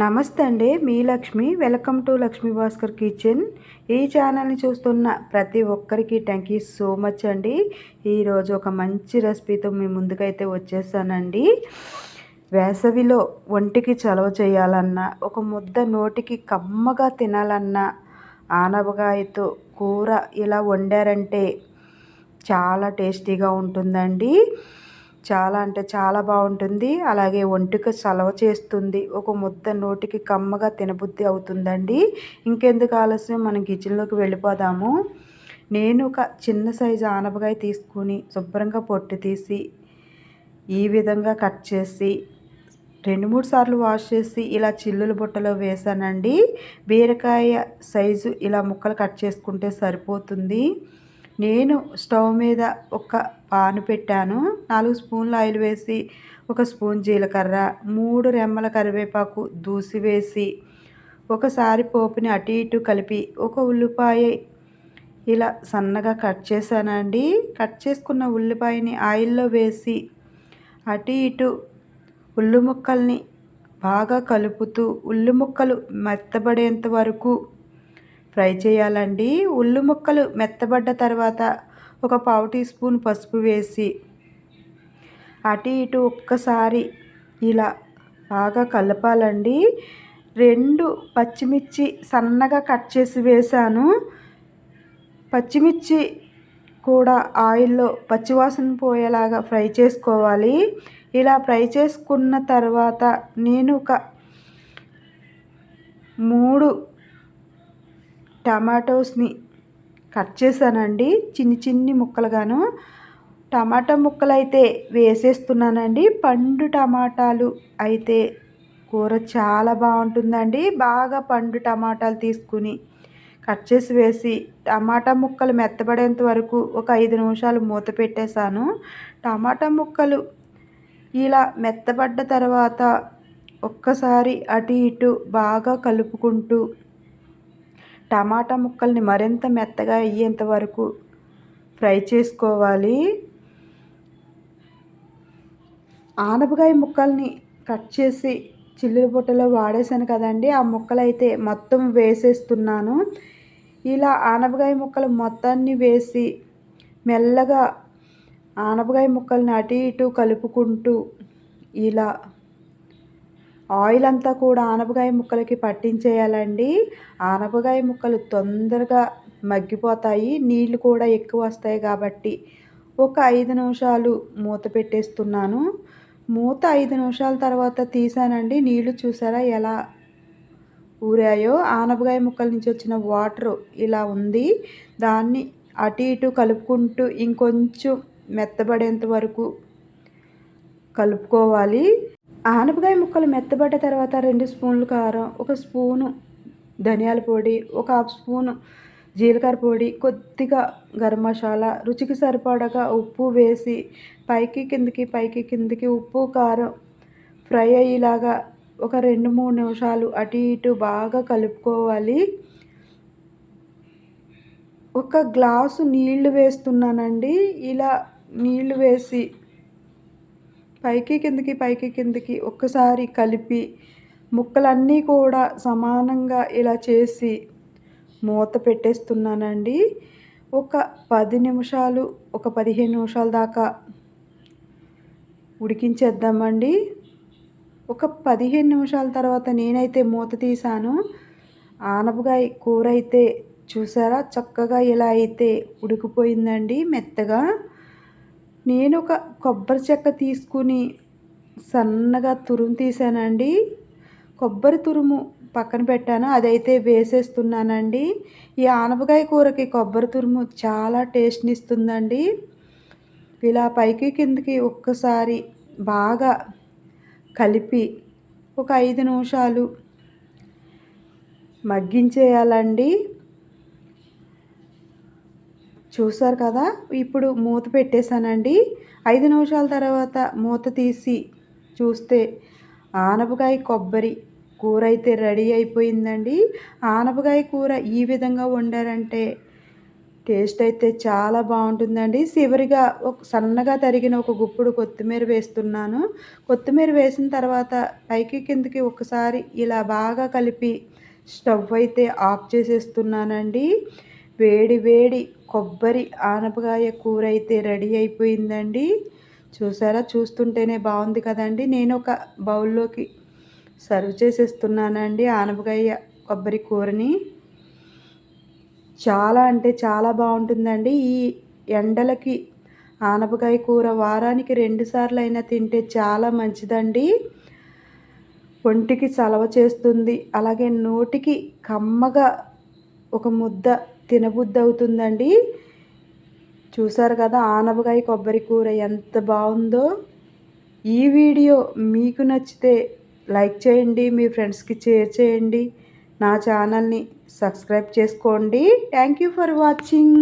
నమస్తే అండి మీ Lakshmi. Welcome to Lakshmi Bhaskar kitchen. ఈ ఛానల్ని చూస్తున్న ప్రతి ఒక్కరికి థ్యాంక్ యూ సో మచ్ అండి. ఈరోజు ఒక మంచి రెసిపీతో మీ ముందుకైతే వచ్చేసానండి. వేసవిలో ఒంటికి చలవ చేయాలన్నా ఒక ముద్ద నోటికి కమ్మగా తినాలన్నా ఆనపకాయతో కూర ఇలా వండారంటే చాలా టేస్టీగా ఉంటుందండి. చాలా అంటే చాలా బాగుంటుంది. అలాగే ఒంటికి చలవ చేస్తుంది. ఒక ముద్ద నోటికి కమ్మగా తినబుద్ధి అవుతుందండి. ఇంకెందుకు ఆలస్యం? మనం కిచెన్లోకి వెళ్ళిపోదాము. నేను ఒక చిన్న సైజు ఆనపకాయ తీసుకుని శుభ్రంగా పొట్టు తీసి ఈ విధంగా కట్ చేసి రెండు మూడు సార్లు వాష్ చేసి ఇలా చిల్లుల బుట్టలో వేసానండి బీరకాయ సైజు ఇలా ముక్కలు కట్ చేసుకుంటే సరిపోతుంది. నేను స్టవ్ మీద ఒక పాను పెట్టాను. నాలుగు స్పూన్లు ఆయిల్ వేసి ఒక స్పూన్ జీలకర్ర మూడు రెమ్మల కరివేపాకు దూసి వేసి ఒకసారి పోపుని అటు ఇటు కలిపి ఒక ఉల్లిపాయ ఇలా సన్నగా కట్ చేశానండి. కట్ చేసుకున్న ఉల్లిపాయని ఆయిల్లో వేసి అటు ఇటు ఉల్లి ముక్కల్ని బాగా కలుపుతూ ఉల్లి ముక్కలు మెత్తబడేంత వరకు ఫ్రై చేయాలండి. ఉల్లి ముక్కలు మెత్తబడ్డ తర్వాత ఒక పావు టీ స్పూన్ పసుపు వేసి అటు ఇటు ఒక్కసారి ఇలా బాగా కలపాలండి. రెండు పచ్చిమిర్చి సన్నగా కట్ చేసి వేసాను పచ్చిమిర్చి కూడా ఆయిల్లో పచ్చివాసన పోయేలాగా ఫ్రై చేసుకోవాలి. ఇలా ఫ్రై చేసుకున్న తర్వాత నేను ఒక మూడు టమాటోస్ని కట్ చేశానండి. చిన్ని చిన్ని ముక్కలుగాను. టమాటా ముక్కలు అయితే వేసేస్తున్నానండి. పండు టమాటాలు అయితే కూర చాలా బాగుంటుందండి. బాగా పండు టమాటాలు తీసుకుని కట్ చేసి వేసి టమాటా ముక్కలు మెత్తబడేంత వరకు ఒక ఐదు నిమిషాలు మూత పెట్టేశాను. టమాటా ముక్కలు ఇలా మెత్తబడ్డ తర్వాత ఒక్కసారి అటు ఇటు బాగా కలుపుకుంటూ టమాటా ముక్కల్ని మరింత మెత్తగా అయ్యేంత వరకు ఫ్రై చేసుకోవాలి. ఆనపకాయ ముక్కల్ని కట్ చేసి చిల్లుల బుట్టలో వాడేసాను కదండి. ఆ ముక్కలు అయితే మొత్తం వేసేస్తున్నాను. ఇలా ఆనపకాయ ముక్కలు మొత్తాన్ని వేసి మెల్లగా ఆనపకాయ ముక్కల్ని అటు ఇటు కలుపుకుంటూ ఇలా ఆయిల్ అంతా కూడా ఆనపకాయ ముక్కలకి పట్టించేయాలండి. ఆనపకాయ ముక్కలు తొందరగా మగ్గిపోతాయి. నీళ్ళు కూడా ఎక్కువ వస్తాయి కాబట్టి ఒక ఐదు నిమిషాలు మూత పెట్టేస్తున్నాను. మూత ఐదు నిమిషాల తర్వాత తీసానండి. నీళ్ళు చూసారా ఎలా ఊరాయో? ఆనపకాయ ముక్కల నుంచి వచ్చిన వాటర్ ఇలా ఉంది. దాన్ని అటు ఇటు కలుపుకుంటూ ఇంకొంచెం మెత్తబడేంత వరకు కలుపుకోవాలి. ఆనపకాయ ముక్కలు మెత్తబడ్డ తర్వాత రెండు స్పూన్లు కారం ఒక స్పూను ధనియాల పొడి ఒక హాఫ్ స్పూను జీలకర్ర పొడి కొద్దిగా గరం మసాలా రుచికి సరిపడగా ఉప్పు వేసి పైకి కిందికి పైకి కిందికి ఉప్పు కారం ఫ్రై అయ్యేలాగా ఒక రెండు మూడు నిమిషాలు అటు ఇటు బాగా కలుపుకోవాలి. ఒక గ్లాసు నీళ్ళు వేస్తున్నానండి. ఇలా నీళ్ళు వేసి పైకి కిందకి పైకి కిందకి ఒక్కసారి కలిపి ముక్కలన్నీ కూడా సమానంగా ఇలా చేసి మూత పెట్టేస్తున్నానండి. ఒక పది నిమిషాలు ఒక పదిహేను నిమిషాల దాకా ఉడికించేద్దామండి. ఒక పదిహేను నిమిషాల తర్వాత నేనైతే మూత తీసాను ఆనపకాయ కూర అయితే చూసారా? చక్కగా ఇలా అయితే ఉడికిపోయిందండి మెత్తగా. నేను ఒక కొబ్బరి చెక్క తీసుకుని సన్నగా తురుము తీసానండి కొబ్బరి తురుము పక్కన పెట్టాను అదైతే వేసేస్తున్నానండి. ఈ ఆనపకాయ కూరకి కొబ్బరి తురుము చాలా టేస్ట్ని ఇస్తుందండి ఇలా పైకి కిందకి ఒక్కసారి బాగా కలిపి ఒక ఐదు నిమిషాలు మగ్గించేయాలండి. చూసారు కదా? ఇప్పుడు మూత పెట్టేశానండి. ఐదు నిమిషాల తర్వాత మూత తీసి చూస్తే ఆనపకాయ కొబ్బరి కూర అయితే రెడీ అయిపోయిందండి. ఆనపకాయ కూర ఈ విధంగా వండారంటే టేస్ట్ అయితే చాలా బాగుంటుందండి. చివరిగా ఒక సన్నగా తరిగిన ఒక గుప్పుడు కొత్తిమీర వేస్తున్నాను. కొత్తిమీర వేసిన తర్వాత పైకి కిందకి ఒకసారి ఇలా బాగా కలిపి స్టవ్ అయితే ఆఫ్ చేసేస్తున్నానండి. వేడి వేడి కొబ్బరి ఆనపకాయ కూర అయితే రెడీ అయిపోయిందండి. చూసారా? చూస్తుంటేనే బాగుంది కదండి. నేను ఒక బౌల్లోకి సర్వ్ చేసేస్తున్నానండి ఆనపకాయ కొబ్బరి కూరని. చాలా అంటే చాలా బాగుంటుందండి. ఈ ఎండలకి ఆనపకాయ కూర వారానికి రెండు సార్లు అయినా తింటే చాలా మంచిదండి. ఒంటికి చలవ చేస్తుంది. అలాగే నోటికి కమ్మగా ఒక ముద్ద తినబుద్ధి అవుతుందండి చూసారు కదా ఆనపకాయ కొబ్బరి కూర ఎంత బాగుందో ఈ వీడియో మీకు నచ్చితే లైక్ చేయండి మీ ఫ్రెండ్స్కి షేర్ చేయండి. నా ఛానల్ని సబ్స్క్రైబ్ చేసుకోండి. Thank you for watching.